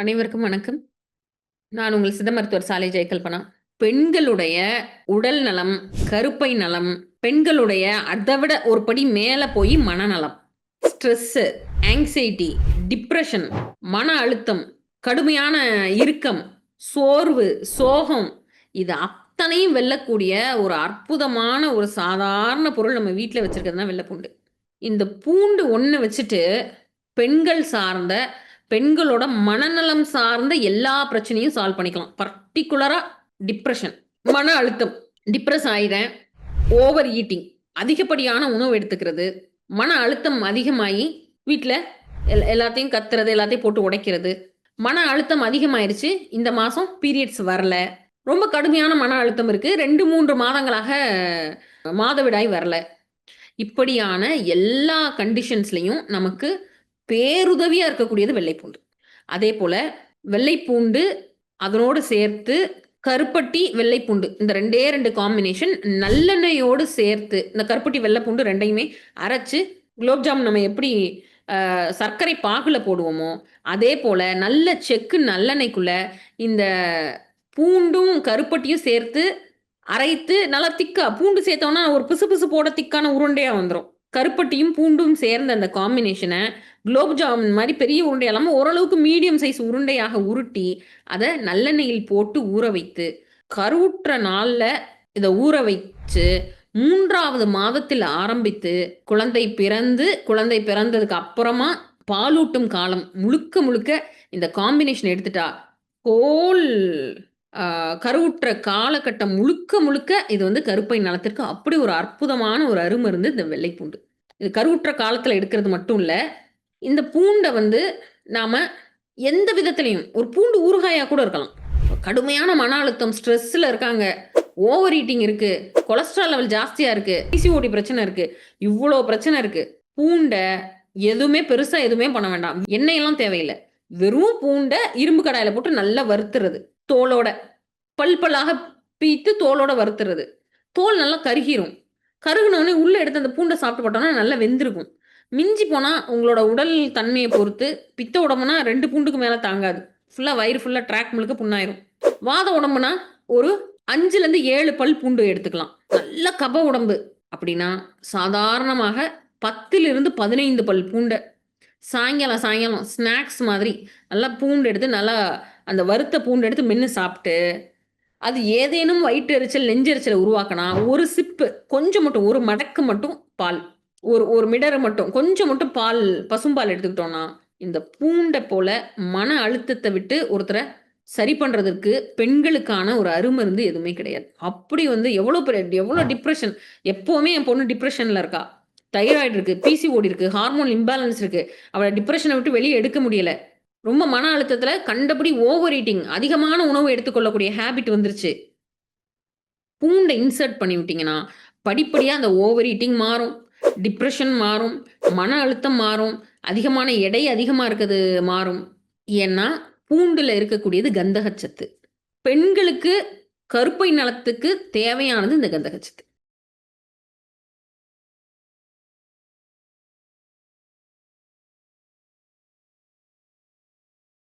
அனைவருக்கும் வணக்கம். நான் உங்கள் சித்த மருத்துவர் சாலை ஜெயகல்பனா. பெண்களுடைய உடல் நலம், கருப்பை நலம், பெண்களுடைய அதை விட ஒரு படி மேல போய் மனநலம். ஸ்ட்ரெஸ்ஸு, ஆங்ஸைட்டி, டிப்ரெஷன் மன அழுத்தம், கடுமையான இறுக்கம், சோர்வு, சோகம் இது அத்தனையும் வெல்லக்கூடிய ஒரு அற்புதமான ஒரு சாதாரண பொருள் நம்ம வீட்டில் வச்சிருக்கிறது தான் வெள்ளப்பூண்டு இந்த பூண்டு ஒன்று வச்சுட்டு, பெண்கள் சார்ந்த பெண்களோட மனநலம் சார்ந்த எல்லா பிரச்சனையும் சால்வ் பண்ணிக்கலாம். பர்டிகுலரா டிப்ரெஷன் மன அழுத்தம், டிப்ரெஸ் ஆயிறேன், ஓவர் ஈட்டிங், அதிகப்படியான உணவு எடுத்துக்கிறது, மன அழுத்தம் அதிகமாகி வீட்டில் எல்லாத்தையும் கத்துறது, எல்லாத்தையும் போட்டு உடைக்கிறது, மன அழுத்தம் அதிகமாயிருச்சு, இந்த மாதம் பீரியட்ஸ் வரல, ரொம்ப கடுமையான மன அழுத்தம் இருக்கு, 2, 3 மாதங்களாக மாதவிடாய் வரல. இப்படியான எல்லா கண்டிஷன்ஸ்லையும் நமக்கு பேருதவியா இருக்கக்கூடியது வெள்ளைப்பூண்டு. அதே போல வெள்ளைப்பூண்டு, அதனோடு சேர்த்து கருப்பட்டி, வெள்ளைப்பூண்டு இந்த 2டே 2 காம்பினேஷன் நல்லெண்ணெயோடு சேர்த்து இந்த கருப்பட்டி, வெள்ளைப்பூண்டு ரெண்டையுமே அரைச்சு குலோப்ஜாம் நம்ம எப்படி சர்க்கரை பாகுல போடுவோமோ, அதே போல நல்ல செக்கு நல்லெண்ணெய்க்குள்ள இந்த பூண்டும், கருப்பட்டியும் சேர்த்து அரைத்து நல்லா திக்கா பூண்டு சேர்த்தோம்னா ஒரு பிசுபிசுப்போட திக்கான உருண்டையா வந்துடும் கருப்பட்டியும், பூண்டும் சேர்ந்த அந்த காம்பினேஷனை குலோப் ஜாமுன் மாதிரி பெரிய உருண்டை இல்லாமல் ஓரளவுக்கு மீடியம் சைஸ் உருண்டையாக உருட்டி, அதை நல்லெண்ணெயில் போட்டு ஊற வைத்து, கருவுற்ற நாளில் இதை ஊற வச்சு மூன்றாவது மாதத்தில் ஆரம்பித்து, குழந்தை பிறந்து, குழந்தை பிறந்ததுக்கு அப்புறமா பாலூட்டும் காலம் முழுக்க முழுக்க இந்த காம்பினேஷன் எடுத்துட்டா, ஹோல் கருவுற்ற காலகட்டம் முழுக்க முழுக்க இது வந்து கருப்பை நலத்திற்கு அப்படி ஒரு அற்புதமான ஒரு அருமருந்து இந்த வெள்ளை பூண்டு இது கருவுற்ற காலத்தில் எடுக்கிறது மட்டும் இல்லை இந்த பூண்டை வந்து நாம் எந்த விதத்திலயும் ஒரு பூண்டு ஊறுகாயாக கூட இருக்கலாம். கடுமையான மன அழுத்தம், ஸ்ட்ரெஸ்ஸில் இருக்காங்க, ஓவர் ஈட்டிங் இருக்குது கொலஸ்ட்ரால் லெவல் ஜாஸ்தியாக இருக்குது பிசிஓடி பிரச்சனை இருக்குது இவ்வளோ பிரச்சனை இருக்குது பூண்டை எதுவுமே பெருசாக எதுவுமே பண்ண வேண்டாம். எண்ணெயெல்லாம் தேவையில்லை வெறும் பூண்டை இரும்பு கடாயில் போட்டு நல்லா வறுத்துறது. தோலோட. பல் பல்லாக பீத்து தோலோட வறுத்துறது. தோல் நல்லா கருகிரும். கருகினோடனே உள்ளே எடுத்து அந்த பூண்டை சாப்பிட்டு போட்டோம்னா நல்லா வெந்திருக்கும். மிஞ்சி போனால் உங்களோட உடல் தன்மையை பொறுத்து பித்த உடம்புனா ரெண்டு பூண்டுக்கு மேலே தாங்காது. ஃபுல்லாக வயிறு ஃபுல்லாக ட்ராக் முழுக்க புண்ணாயிரும். வாத உடம்புனா ஒரு 5லருந்து 7 பல் பூண்டு எடுத்துக்கலாம். நல்ல கப உடம்பு அப்படின்னா, சாதாரணமாக 10லிருந்து 15 பல் பூண்டை சாயங்காலம் சாயங்காலம் ஸ்நாக்ஸ் மாதிரி நல்லா பூண்டு எடுத்து நல்லா அந்த வறுத்த பூண்டு எடுத்து மின்னு சாப்பிட்டு, அது ஏதேனும் வயிற்றெரிச்சல், நெஞ்சரிச்சலை உருவாக்கினா ஒரு சிப்பு கொஞ்சம் மட்டும் ஒரு மடக்கு மட்டும் பால். ஒரு ஒரு மிடரை மட்டும் கொஞ்சம் மட்டும் பால் பசும்பால் எடுத்துக்கிட்டோம்னா, இந்த பூண்டை போல மன அழுத்தத்தை விட்டு ஒருத்தரை சரி பண்றதற்கு பெண்களுக்கான ஒரு அருமருந்து எதுவுமே கிடையாது. அப்படி வந்து எவ்வளோ பெரிய எவ்வளோ டிப்ரெஷன் எப்போவுமே என் பொண்ணு டிப்ரெஷனில் இருக்கா. தைராய்டு இருக்கு, பிசிஓடி இருக்கு, ஹார்மோன் இம்பேலன்ஸ் இருக்கு. அவளை டிப்ரெஷனை விட்டு வெளியே எடுக்க முடியலை ரொம்ப மன அழுத்தத்தில் கண்டபடி ஓவர் ஈட்டிங் அதிகமான உணவு எடுத்துக்கொள்ளக்கூடிய ஹேபிட் வந்துருச்சு. பூண்டை இன்சர்ட் பண்ணி விட்டீங்கன்னா, படிப்படியாக அந்த ஓவர் ஈட்டிங் மாறும், டிப்ரெஷன் மாறும், மன அழுத்தம் மாறும், அதிகமான எடை அதிகமாக இருக்கிறது மாறும். ஏன்னா, பூண்டில் இருக்கக்கூடியது கந்தகச்சத்து. பெண்களுக்கு கருப்பை நலத்துக்கு தேவையானது இந்த கந்தகச்சத்து.